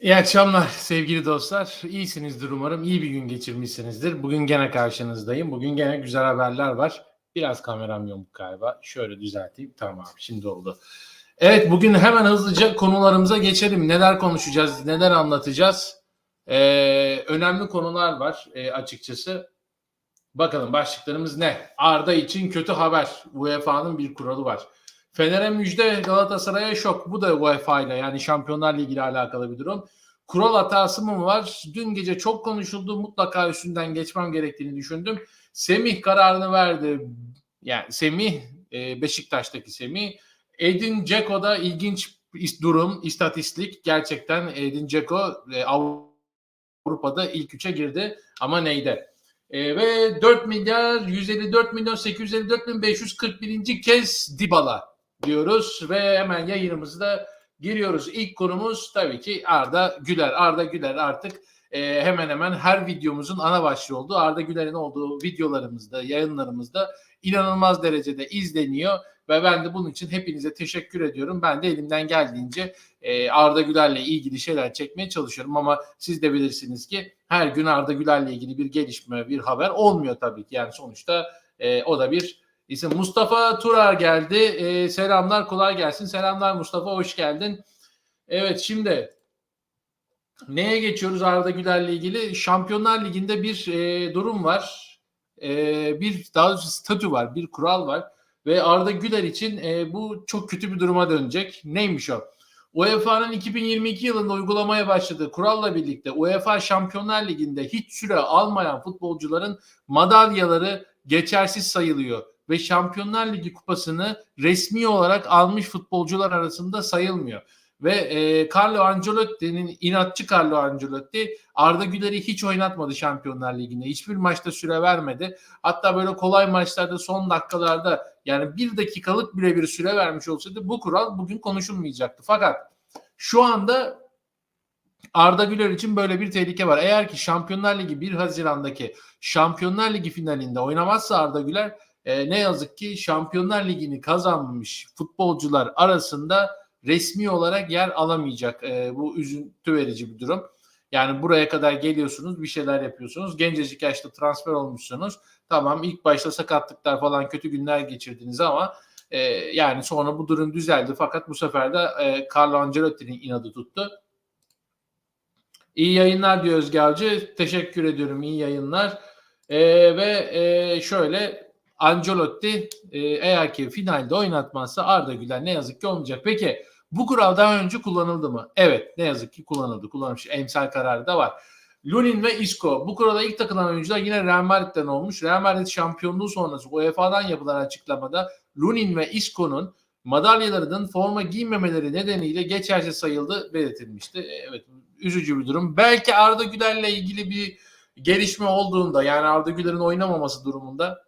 İyi akşamlar sevgili dostlar. İyisinizdir umarım. İyi bir gün geçirmişsinizdir. Bugün gene karşınızdayım. Bugün gene güzel haberler var. Biraz kameram yamuk galiba. Şöyle düzelteyim. Tamam şimdi oldu. Evet bugün hemen hızlıca konularımıza geçelim. Neler konuşacağız, neler anlatacağız? Ee, önemli konular var e, açıkçası. Bakalım başlıklarımız ne? Arda için kötü haber. UEFA'nın bir kuralı var. Fener'e müjde Galatasaray'a şok. Bu da UEFA ile yani Şampiyonlar Ligi ile alakalı bir durum. Kural hatası mı var? Dün gece çok konuşuldu. Mutlaka üstünden geçmem gerektiğini düşündüm. Semih kararını verdi. Yani Semih e, Beşiktaş'taki Semih. Edin Dzeko'da ilginç durum, istatistik. Gerçekten Edin Dzeko e, Avrupa'da ilk üçe girdi ama neydi? E, ve 4 milyar 154 milyon 854 bin 541. kez Dybala diyoruz ve hemen yayınımızı da giriyoruz. İlk konumuz tabii ki Arda Güler. Arda Güler artık e, hemen hemen her videomuzun ana başlığı oldu. Arda Güler'in olduğu videolarımızda, yayınlarımızda inanılmaz derecede izleniyor ve ben de bunun için hepinize teşekkür ediyorum. Ben de elimden geldiğince e, Arda Güler'le ilgili şeyler çekmeye çalışıyorum ama siz de bilirsiniz ki her gün Arda Güler'le ilgili bir gelişme, bir haber olmuyor tabii ki. Yani sonuçta e, o da bir İsim Mustafa Turar geldi. Ee, selamlar kolay gelsin. Selamlar Mustafa hoş geldin. Evet şimdi neye geçiyoruz Arda Güler'le ilgili? Şampiyonlar Ligi'nde bir e, durum var. E, bir daha doğrusu statü var, bir kural var. Ve Arda Güler için e, bu çok kötü bir duruma dönecek. Neymiş o? UEFA'nın 2022 yılında uygulamaya başladığı kuralla birlikte UEFA Şampiyonlar Ligi'nde hiç süre almayan futbolcuların madalyaları geçersiz sayılıyor ve Şampiyonlar Ligi kupasını resmi olarak almış futbolcular arasında sayılmıyor. Ve e, Carlo Ancelotti'nin inatçı Carlo Ancelotti Arda Güler'i hiç oynatmadı Şampiyonlar Ligi'nde. Hiçbir maçta süre vermedi. Hatta böyle kolay maçlarda son dakikalarda yani bir dakikalık bile bir süre vermiş olsaydı bu kural bugün konuşulmayacaktı. Fakat şu anda Arda Güler için böyle bir tehlike var. Eğer ki Şampiyonlar Ligi 1 Haziran'daki Şampiyonlar Ligi finalinde oynamazsa Arda Güler e, ne yazık ki Şampiyonlar Ligi'ni kazanmış futbolcular arasında resmi olarak yer alamayacak. E, bu üzüntü verici bir durum. Yani buraya kadar geliyorsunuz, bir şeyler yapıyorsunuz. Gencecik yaşta transfer olmuşsunuz. Tamam ilk başta sakatlıklar falan kötü günler geçirdiniz ama e, yani sonra bu durum düzeldi. Fakat bu sefer de e, Carlo Ancelotti'nin inadı tuttu. İyi yayınlar diyor Özge. Teşekkür ediyorum. İyi yayınlar. E, ve e, şöyle Ancelotti e, eğer ki finalde oynatmazsa Arda Güler ne yazık ki olmayacak. Peki bu kural daha önce kullanıldı mı? Evet ne yazık ki kullanıldı. Kullanılmış emsal kararı da var. Lunin ve Isco bu kurala ilk takılan oyuncular yine Real Madrid'den olmuş. Real Madrid şampiyonluğu sonrası UEFA'dan yapılan açıklamada Lunin ve Isco'nun madalyalarının forma giymemeleri nedeniyle geçersiz sayıldı belirtilmişti. E, evet üzücü bir durum. Belki Arda Güler'le ilgili bir gelişme olduğunda yani Arda Güler'in oynamaması durumunda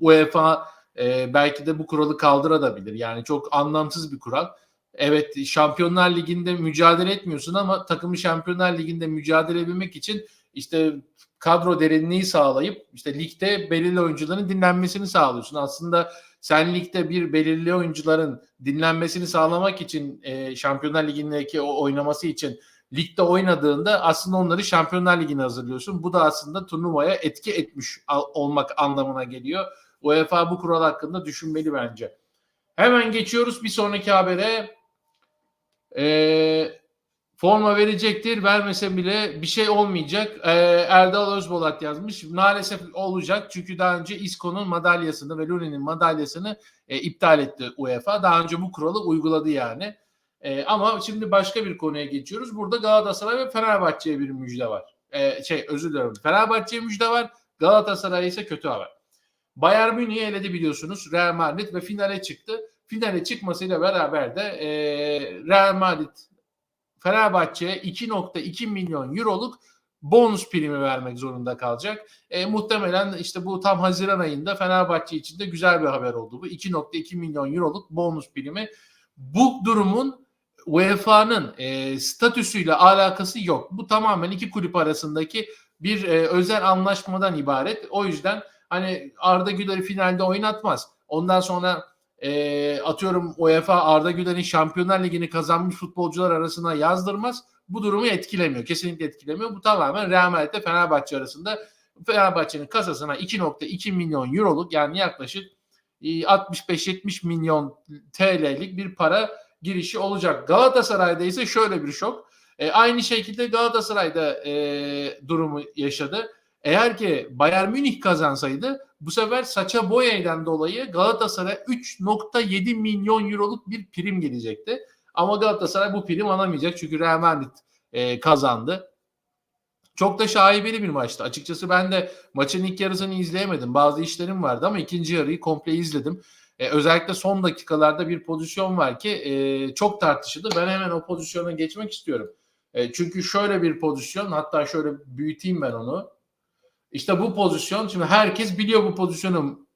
UEFA e, belki de bu kuralı kaldırabilir. Yani çok anlamsız bir kural. Evet Şampiyonlar Ligi'nde mücadele etmiyorsun ama takımı Şampiyonlar Ligi'nde mücadele edebilmek için işte kadro derinliği sağlayıp işte ligde belirli oyuncuların dinlenmesini sağlıyorsun. Aslında sen ligde bir belirli oyuncuların dinlenmesini sağlamak için e, Şampiyonlar Ligi'ndeki o oynaması için ligde oynadığında aslında onları Şampiyonlar Ligi'ne hazırlıyorsun. Bu da aslında turnuvaya etki etmiş olmak anlamına geliyor. UEFA bu kural hakkında düşünmeli bence. Hemen geçiyoruz bir sonraki habere. Ee, forma verecektir. Vermese bile bir şey olmayacak. Ee, Erdal Özbolat yazmış. Maalesef olacak. Çünkü daha önce Isco'nun madalyasını ve Lunin'in madalyasını e, iptal etti UEFA. Daha önce bu kuralı uyguladı yani. E, ama şimdi başka bir konuya geçiyoruz. Burada Galatasaray ve Fenerbahçe'ye bir müjde var. E, şey özür dilerim. Fenerbahçe'ye müjde var. Galatasaray ise kötü haber. Bayern Münih'i eledi biliyorsunuz Real Madrid ve finale çıktı. Finale çıkmasıyla beraber de e, Real Madrid Fenerbahçe'ye 2.2 milyon euroluk bonus primi vermek zorunda kalacak. E, muhtemelen işte bu tam Haziran ayında Fenerbahçe için de güzel bir haber oldu. Bu 2.2 milyon euroluk bonus primi. Bu durumun UEFA'nın e, statüsüyle alakası yok. Bu tamamen iki kulüp arasındaki bir e, özel anlaşmadan ibaret. O yüzden hani Arda Güler'i finalde oynatmaz. Ondan sonra e, atıyorum UEFA Arda Güler'in Şampiyonlar Ligi'ni kazanmış futbolcular arasına yazdırmaz. Bu durumu etkilemiyor. Kesinlikle etkilemiyor. Bu tamamen Real Madrid Fenerbahçe arasında Fenerbahçe'nin kasasına 2.2 milyon euroluk yani yaklaşık e, 65-70 milyon TL'lik bir para girişi olacak. Galatasaray'da ise şöyle bir şok. E, aynı şekilde Galatasaray'da e, durumu yaşadı. Eğer ki Bayern Münih kazansaydı bu sefer Saça Boya'dan dolayı Galatasaray 3.7 milyon euroluk bir prim gelecekti. Ama Galatasaray bu prim alamayacak çünkü Real Madrid e, kazandı. Çok da şaibeli bir maçtı. Açıkçası ben de maçın ilk yarısını izleyemedim. Bazı işlerim vardı ama ikinci yarıyı komple izledim. E, özellikle son dakikalarda bir pozisyon var ki e, çok tartışıldı. Ben hemen o pozisyona geçmek istiyorum. E, çünkü şöyle bir pozisyon hatta şöyle büyüteyim ben onu. İşte bu pozisyon şimdi herkes biliyor bu pozisyonu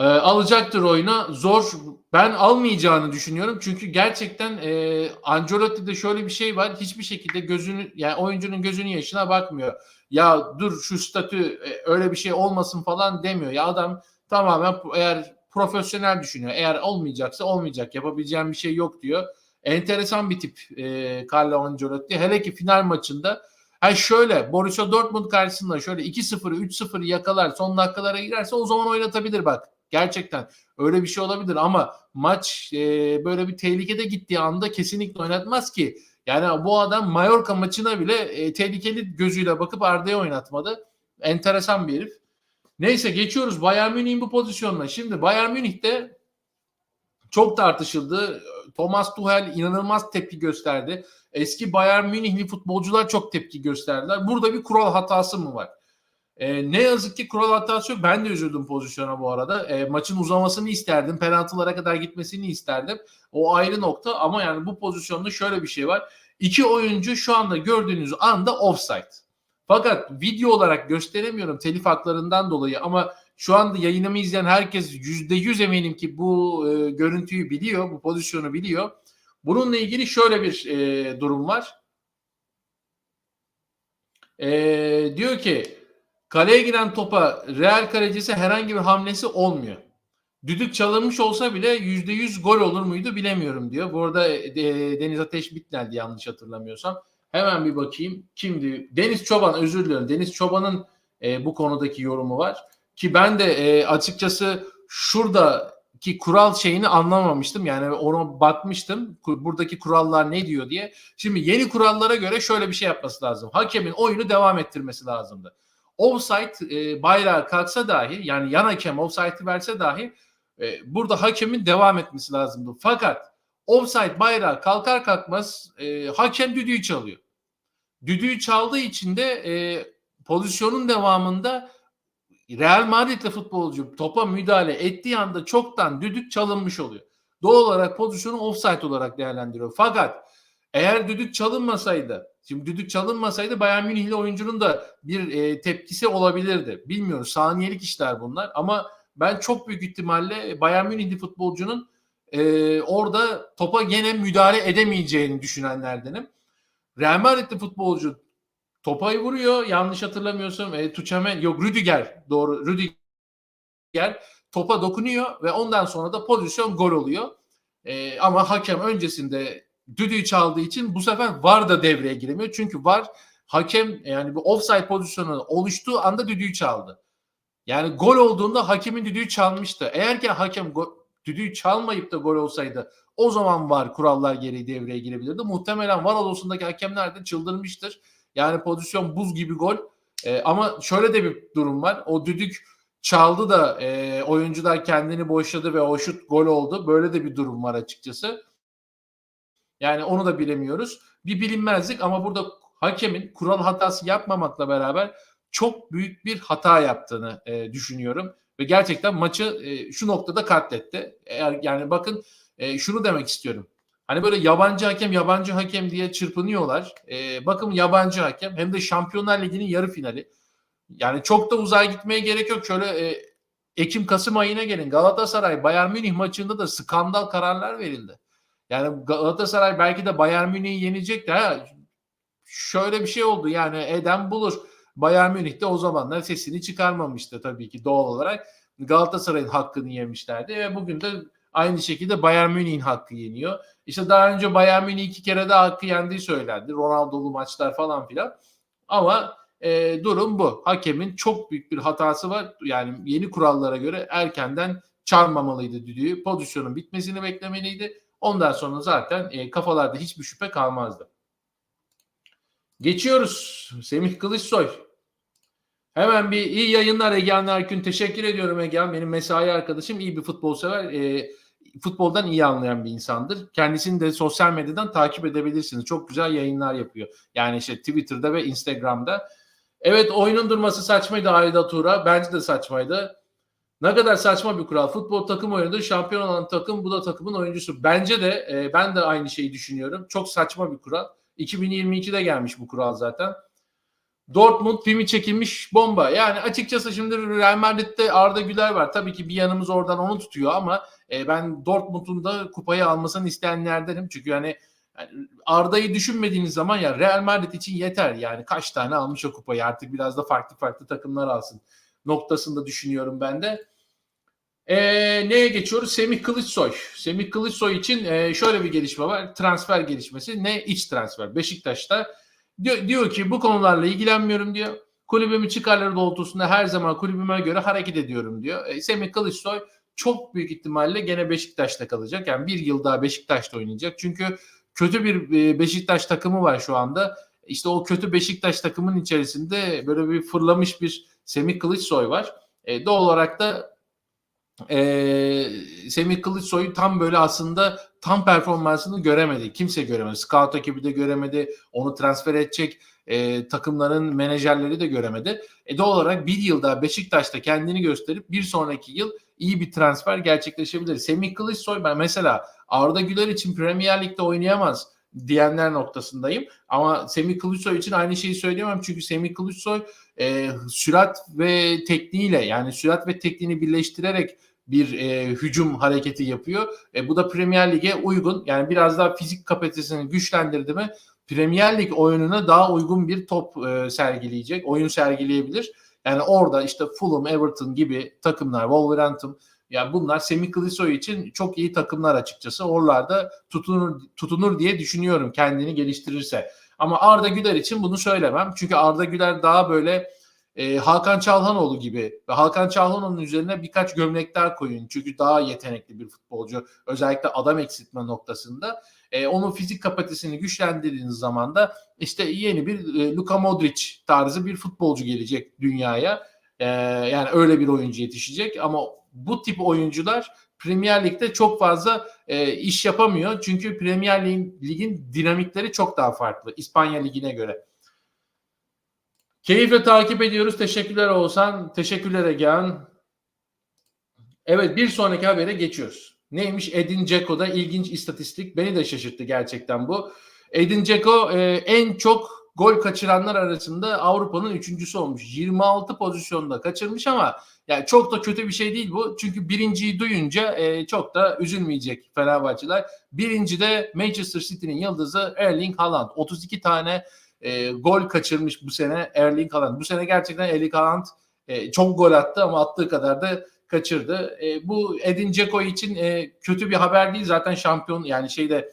e, alacaktır oyuna. Zor. Ben almayacağını düşünüyorum. Çünkü gerçekten e, Ancelotti'de şöyle bir şey var. Hiçbir şekilde gözünü yani oyuncunun gözünün yaşına bakmıyor. Ya dur şu statü e, öyle bir şey olmasın falan demiyor. Ya adam tamamen eğer profesyonel düşünüyor. Eğer olmayacaksa olmayacak. Yapabileceğim bir şey yok diyor. Enteresan bir tip e, Carlo Ancelotti. Hele ki final maçında Ha şöyle Borussia Dortmund karşısında şöyle 2-0'ı 3-0'ı yakalar son dakikalara girerse o zaman oynatabilir bak. Gerçekten öyle bir şey olabilir ama maç e, böyle bir tehlikede gittiği anda kesinlikle oynatmaz ki. Yani bu adam Mallorca maçına bile e, tehlikeli gözüyle bakıp Arda'ya oynatmadı. Enteresan bir herif. Neyse geçiyoruz Bayern Münih'in bu pozisyonuna. Şimdi Bayern Münih'te çok tartışıldı. Thomas Tuchel inanılmaz tepki gösterdi. Eski Bayern Münihli futbolcular çok tepki gösterdiler. Burada bir kural hatası mı var? E, ne yazık ki kural hatası yok. Ben de üzüldüm pozisyona bu arada. E, maçın uzamasını isterdim. Penaltılara kadar gitmesini isterdim. O ayrı nokta ama yani bu pozisyonda şöyle bir şey var. İki oyuncu şu anda gördüğünüz anda offside. Fakat video olarak gösteremiyorum telif haklarından dolayı ama şu anda yayınımı izleyen herkes yüzde yüz eminim ki bu e, görüntüyü biliyor, bu pozisyonu biliyor. Bununla ilgili şöyle bir e, durum var. E, diyor ki kaleye giren topa Real kalecisi herhangi bir hamlesi olmuyor. Düdük çalınmış olsa bile yüzde yüz gol olur muydu bilemiyorum diyor. Bu arada e, Deniz Ateş Bitler'di yanlış hatırlamıyorsam. Hemen bir bakayım. Kimdi? Deniz Çoban özür diliyorum. Deniz Çoban'ın e, bu konudaki yorumu var. Ki ben de e, açıkçası şuradaki kural şeyini anlamamıştım. Yani ona bakmıştım. Buradaki kurallar ne diyor diye. Şimdi yeni kurallara göre şöyle bir şey yapması lazım. Hakemin oyunu devam ettirmesi lazımdı. Offside e, bayrağı kalksa dahi yani yan hakem offside'ı verse dahi e, burada hakemin devam etmesi lazımdı. Fakat offside bayrağı kalkar kalkmaz e, hakem düdüğü çalıyor. Düdüğü çaldığı için de e, pozisyonun devamında Real Madrid'li futbolcu topa müdahale ettiği anda çoktan düdük çalınmış oluyor. Doğal olarak pozisyonu offside olarak değerlendiriyor. Fakat eğer düdük çalınmasaydı, şimdi düdük çalınmasaydı Bayern Münihli oyuncunun da bir e, tepkisi olabilirdi. Bilmiyoruz. Saniyelik işler bunlar ama ben çok büyük ihtimalle Bayern Münihli futbolcunun e, orada topa gene müdahale edemeyeceğini düşünenlerdenim. Real Madrid'li futbolcu topayı vuruyor. Yanlış hatırlamıyorsam e, Tuchame yok Rüdiger doğru Rüdiger topa dokunuyor ve ondan sonra da pozisyon gol oluyor. E, ama hakem öncesinde düdüğü çaldığı için bu sefer VAR da devreye giremiyor. Çünkü VAR hakem yani bu offside pozisyonu oluştuğu anda düdüğü çaldı. Yani gol olduğunda hakemin düdüğü çalmıştı. Eğer ki hakem go- düdüğü çalmayıp da gol olsaydı o zaman var kurallar gereği devreye girebilirdi. Muhtemelen var odasındaki hakemler de çıldırmıştır. Yani pozisyon buz gibi gol. E, ama şöyle de bir durum var. O düdük çaldı da e, oyuncular kendini boşladı ve o şut gol oldu. Böyle de bir durum var açıkçası. Yani onu da bilemiyoruz. Bir bilinmezlik ama burada hakemin kural hatası yapmamakla beraber çok büyük bir hata yaptığını e, düşünüyorum ve gerçekten maçı e, şu noktada katletti. Eğer yani bakın e, şunu demek istiyorum. Hani böyle yabancı hakem yabancı hakem diye çırpınıyorlar. E, bakın yabancı hakem hem de Şampiyonlar Ligi'nin yarı finali. Yani çok da uzağa gitmeye gerek yok. Şöyle e, Ekim Kasım ayına gelin. Galatasaray Bayern Münih maçında da skandal kararlar verildi. Yani Galatasaray belki de Bayern Münih'i yenecekti. Ha, şöyle bir şey oldu yani Eden bulur. Bayern Münih de o zamanlar sesini çıkarmamıştı tabii ki doğal olarak. Galatasaray'ın hakkını yemişlerdi ve bugün de aynı şekilde Bayern Münih'in hakkı yeniyor. İşte daha önce Bayern Münih iki kere de hakkı yendiği söylendi. Ronaldo'lu maçlar falan filan. Ama e, durum bu. Hakemin çok büyük bir hatası var. Yani yeni kurallara göre erkenden çalmamalıydı düdüğü. Pozisyonun bitmesini beklemeliydi. Ondan sonra zaten e, kafalarda hiçbir şüphe kalmazdı. Geçiyoruz. Semih Kılıçsoy. Hemen bir iyi yayınlar Egehan Erkün. Teşekkür ediyorum Egehan. Benim mesai arkadaşım. iyi bir futbol sever. E, futboldan iyi anlayan bir insandır. Kendisini de sosyal medyadan takip edebilirsiniz. Çok güzel yayınlar yapıyor. Yani işte Twitter'da ve Instagram'da. Evet oyunun durması saçmaydı Ayda Tura. Bence de saçmaydı. Ne kadar saçma bir kural. Futbol takım oynadı. Şampiyon olan takım bu da takımın oyuncusu. Bence de e, ben de aynı şeyi düşünüyorum. Çok saçma bir kural. 2022'de gelmiş bu kural zaten. Dortmund filmi çekilmiş bomba. Yani açıkçası şimdi Real Madrid'de Arda Güler var. Tabii ki bir yanımız oradan onu tutuyor ama e, ben Dortmund'un da kupayı almasını isteyenlerdenim. Çünkü yani, yani Arda'yı düşünmediğiniz zaman ya Real Madrid için yeter. Yani kaç tane almış o kupayı artık biraz da farklı farklı takımlar alsın noktasında düşünüyorum ben de. E, neye geçiyoruz? Semih Kılıçsoy. Semih Kılıçsoy için e, şöyle bir gelişme var. Transfer gelişmesi. Ne? iç transfer. Beşiktaş'ta diyor, diyor ki bu konularla ilgilenmiyorum diyor. Kulübümün çıkarları doğrultusunda her zaman kulübüme göre hareket ediyorum diyor. E, Semih Kılıçsoy çok büyük ihtimalle gene Beşiktaş'ta kalacak. Yani bir yıl daha Beşiktaş'ta oynayacak. Çünkü kötü bir e, Beşiktaş takımı var şu anda. İşte o kötü Beşiktaş takımının içerisinde böyle bir fırlamış bir Semih Kılıçsoy var. E, doğal olarak da e, Semih Kılıçsoy tam böyle aslında tam performansını göremedi. Kimse göremedi. Scout ekibi de göremedi. Onu transfer edecek e, takımların menajerleri de göremedi. E, doğal olarak bir yılda Beşiktaş'ta kendini gösterip bir sonraki yıl iyi bir transfer gerçekleşebilir. Semih Kılıçsoy ben mesela Arda Güler için Premier Lig'de oynayamaz diyenler noktasındayım. Ama Semih Kılıçsoy için aynı şeyi söyleyemem. Çünkü Semih Kılıçsoy e, sürat ve tekniğiyle yani sürat ve tekniğini birleştirerek bir e, hücum hareketi yapıyor. E, bu da Premier Lig'e uygun. Yani biraz daha fizik kapasitesini güçlendirdi mi Premier Lig oyununa daha uygun bir top e, sergileyecek. Oyun sergileyebilir. Yani orada işte Fulham, Everton gibi takımlar, Wolverhampton yani bunlar Semih Kılıçsoy için çok iyi takımlar açıkçası. Oralarda tutunur, tutunur diye düşünüyorum kendini geliştirirse. Ama Arda Güler için bunu söylemem. Çünkü Arda Güler daha böyle e, Hakan Çalhanoğlu gibi ve Hakan Çalhanoğlu'nun üzerine birkaç gömlekler koyun. Çünkü daha yetenekli bir futbolcu. Özellikle adam eksiltme noktasında. E, onun fizik kapasitesini güçlendirdiğiniz zaman da işte yeni bir e, Luka Modric tarzı bir futbolcu gelecek dünyaya. E, yani öyle bir oyuncu yetişecek ama bu tip oyuncular Premier Lig'de çok fazla e, iş yapamıyor. Çünkü Premier Lig'in dinamikleri çok daha farklı İspanya Ligi'ne göre. Keyifle takip ediyoruz. Teşekkürler Oğuzhan. Teşekkürler Egehan. Evet bir sonraki habere geçiyoruz. Neymiş Edin Dzeko'da ilginç istatistik. Beni de şaşırttı gerçekten bu. Edin Dzeko e, en çok gol kaçıranlar arasında Avrupa'nın üçüncüsü olmuş. 26 pozisyonda kaçırmış ama yani çok da kötü bir şey değil bu. Çünkü birinciyi duyunca e, çok da üzülmeyecek Fenerbahçeler. Birinci de Manchester City'nin yıldızı Erling Haaland. 32 tane e, gol kaçırmış bu sene Erling Haaland. Bu sene gerçekten Erling Haaland e, çok gol attı ama attığı kadar da kaçırdı. E, bu Edin Dzeko için e, kötü bir haber değil. Zaten şampiyon yani şeyde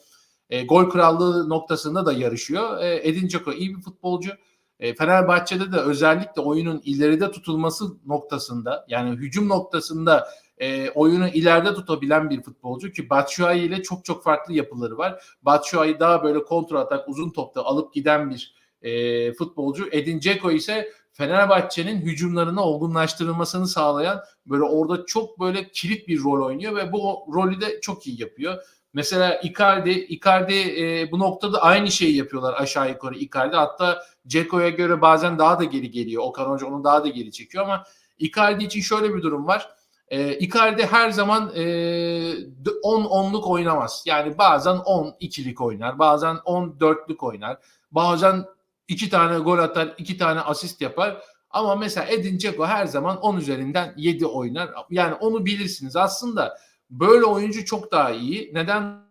e, gol krallığı noktasında da yarışıyor. E, Edin Dzeko iyi bir futbolcu. E, Fenerbahçe'de de özellikle oyunun ileride tutulması noktasında yani hücum noktasında e, oyunu ileride tutabilen bir futbolcu ki Batshuayi ile çok çok farklı yapıları var. Batshuayi daha böyle kontrol atak uzun topta alıp giden bir e, futbolcu. Edin Dzeko ise Fenerbahçe'nin hücumlarını olgunlaştırılmasını sağlayan böyle orada çok böyle kilit bir rol oynuyor ve bu rolü de çok iyi yapıyor. Mesela Icardi, Icardi e, bu noktada aynı şeyi yapıyorlar aşağı yukarı Icardi. Hatta Ceko'ya göre bazen daha da geri geliyor. Okan Hoca onu daha da geri çekiyor ama Icardi için şöyle bir durum var. E, Icardi her zaman e, 10-10'luk oynamaz. Yani bazen 10-2'lik oynar, bazen 10-4'lük oynar. Bazen iki tane gol atar, iki tane asist yapar. Ama mesela Edin Dzeko her zaman 10 üzerinden 7 oynar. Yani onu bilirsiniz. Aslında böyle oyuncu çok daha iyi. Neden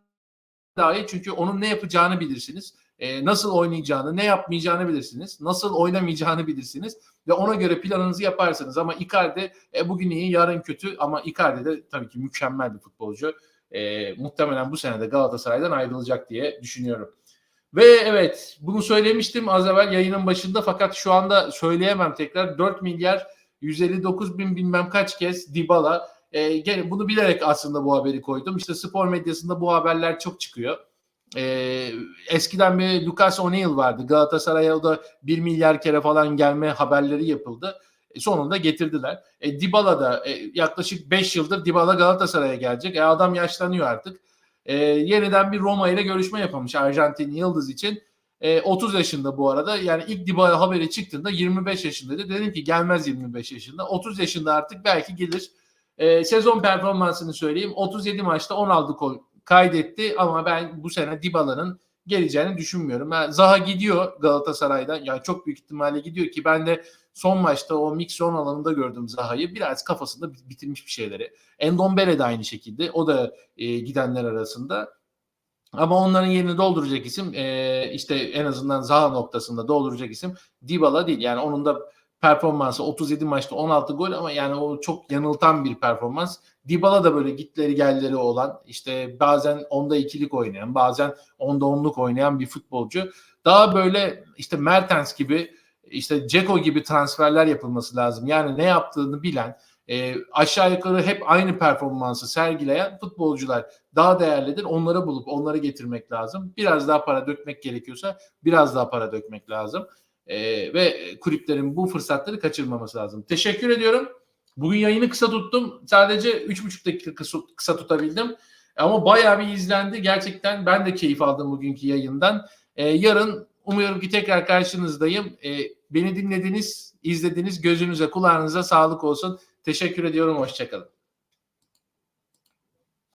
daha iyi? Çünkü onun ne yapacağını bilirsiniz. e, nasıl oynayacağını, ne yapmayacağını bilirsiniz. Nasıl oynamayacağını bilirsiniz ve ona göre planınızı yaparsınız. Ama Icardi e, bugün iyi, yarın kötü ama Icardi de tabii ki mükemmel bir futbolcu. E, muhtemelen bu sene de Galatasaray'dan ayrılacak diye düşünüyorum. Ve evet bunu söylemiştim az evvel yayının başında fakat şu anda söyleyemem tekrar 4 milyar 159 bin bilmem kaç kez Dybala. E, bunu bilerek aslında bu haberi koydum. İşte spor medyasında bu haberler çok çıkıyor. E, eskiden bir Lucas O'Neill vardı. Galatasaray'a o da 1 milyar kere falan gelme haberleri yapıldı. E, sonunda getirdiler. E, Dybala da e, yaklaşık 5 yıldır Dybala Galatasaray'a gelecek. E, adam yaşlanıyor artık. E, yeniden bir Roma ile görüşme yapılmış Arjantin Yıldız için. E, 30 yaşında bu arada. Yani ilk Dybala haberi çıktığında 25 yaşındaydı. Dedim ki gelmez 25 yaşında. 30 yaşında artık belki gelir. E, sezon performansını söyleyeyim. 37 maçta 16 gol kaydetti ama ben bu sene Dybala'nın geleceğini düşünmüyorum. Yani Zaha gidiyor Galatasaray'dan. Yani çok büyük ihtimalle gidiyor ki ben de son maçta o mix zone alanında gördüm Zaha'yı. Biraz kafasında bitirmiş bir şeyleri. Endombele de aynı şekilde. O da e, gidenler arasında. Ama onların yerini dolduracak isim e, işte en azından Zaha noktasında dolduracak isim Dybala değil. Yani onun da performansı 37 maçta 16 gol ama yani o çok yanıltan bir performans. Dybala da böyle gitleri gelleri olan işte bazen onda ikilik oynayan bazen onda onluk oynayan bir futbolcu. Daha böyle işte Mertens gibi işte Ceko gibi transferler yapılması lazım. Yani ne yaptığını bilen e, aşağı yukarı hep aynı performansı sergileyen futbolcular daha değerlidir. Onları bulup onları getirmek lazım. Biraz daha para dökmek gerekiyorsa biraz daha para dökmek lazım. E, ve kulüplerin bu fırsatları kaçırmaması lazım. Teşekkür ediyorum. Bugün yayını kısa tuttum. Sadece 3,5 dakika kısa, kısa tutabildim. Ama bayağı bir izlendi. Gerçekten ben de keyif aldım bugünkü yayından. E, yarın umuyorum ki tekrar karşınızdayım. E, beni dinlediniz, izlediniz. Gözünüze, kulağınıza sağlık olsun. Teşekkür ediyorum. Hoşçakalın.